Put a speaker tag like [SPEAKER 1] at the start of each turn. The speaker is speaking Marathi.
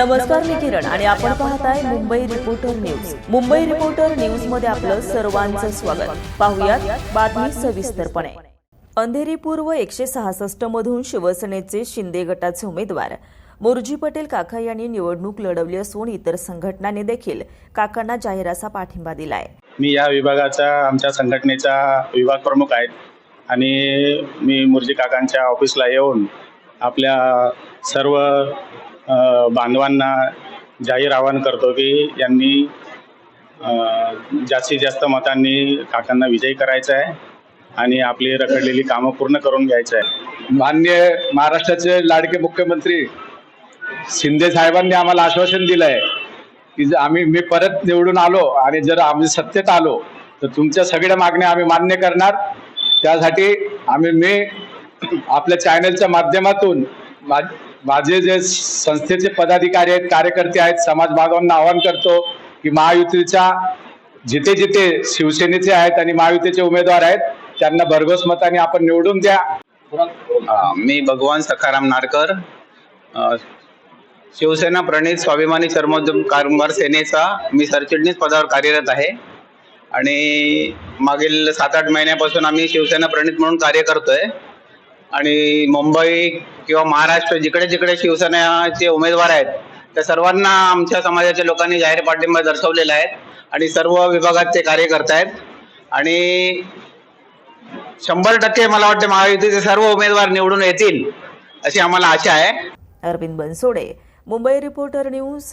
[SPEAKER 1] नमस्कार मी किरण. आणि आपण पाहताय Mumbai reporter news Mumbai reporter न्यूजमध्ये आपलं सर्वांचं स्वागत. पाहुयात बातमी सविस्तरपणे. अंधेरी पूर्व एकशे सहासष्ट मधून शिवसेनेचे शिंदे गटाचे उमेदवार. मोरजी पटेल काका यांनी निवडणूक लढवली असून इतर संघटनांनी देखील काकांना जाहिराचा पाठिंबा दिलाय.
[SPEAKER 2] मी या विभागाचा आमच्या संघटनेचा विभाग प्रमुख आहे. आणि मी मुरजी काकांच्या ऑफिसला येऊन आपल्या सर्व बांधवांना जाहीर आवाहन करतो की यांनी जास्तीत जास्त मतांनी काकांना विजयी करायचा आहे आणि आपली रखडलेली कामं पूर्ण करून घ्यायचं आहे.
[SPEAKER 3] मान्य महाराष्ट्राचे लाडके मुख्यमंत्री शिंदे साहेबांनी आम्हाला आश्वासन दिलं आहे की जर आम्ही मी परत निवडून आलो आणि जर आम्ही सत्तेत आलो तर तुमच्या सगळ्या मागण्या आम्ही मान्य करणार. त्यासाठी आम्ही मी आपल्या चॅनलच्या माध्यमातून माझे जे संस्थेचे पदाधिकारी आहेत कार्यकर्ते आहेत समाज बांधवांना आवाहन करतो की महायुतीच्या जिथे जिथे शिवसेनेचे आहेत आणि महायुतीचे उमेदवार आहेत त्यांना भरघोस मताने आपण निवडून द्या.
[SPEAKER 4] मी भगवान सखाराम नारकर. शिवसेना प्रणित स्वाभिमानी सर्वोद्यम कारभार सेनेचा मी सरचिटणीस पदावर कार्यरत आहे. आणि मागील सात आठ महिन्यापासून आम्ही शिवसेना प्रणित म्हणून कार्य करतोय. आणि मुंबई किंवा महाराष्ट्र जिकडे जिकडे शिवसेनेचे उमेदवार आहेत त्या सर्वांना आमच्या समाजाच्या लोकांनी जाहीर पाठिंबा दर्शवलेला आहे आणि सर्व विभागात ते कार्य करतायत आणि शंभर टक्के मला वाटतं महायुतीचे सर्व उमेदवार निवडून येतील अशी आम्हाला आशा आहे.
[SPEAKER 1] Arvind Bansode Mumbai reporter news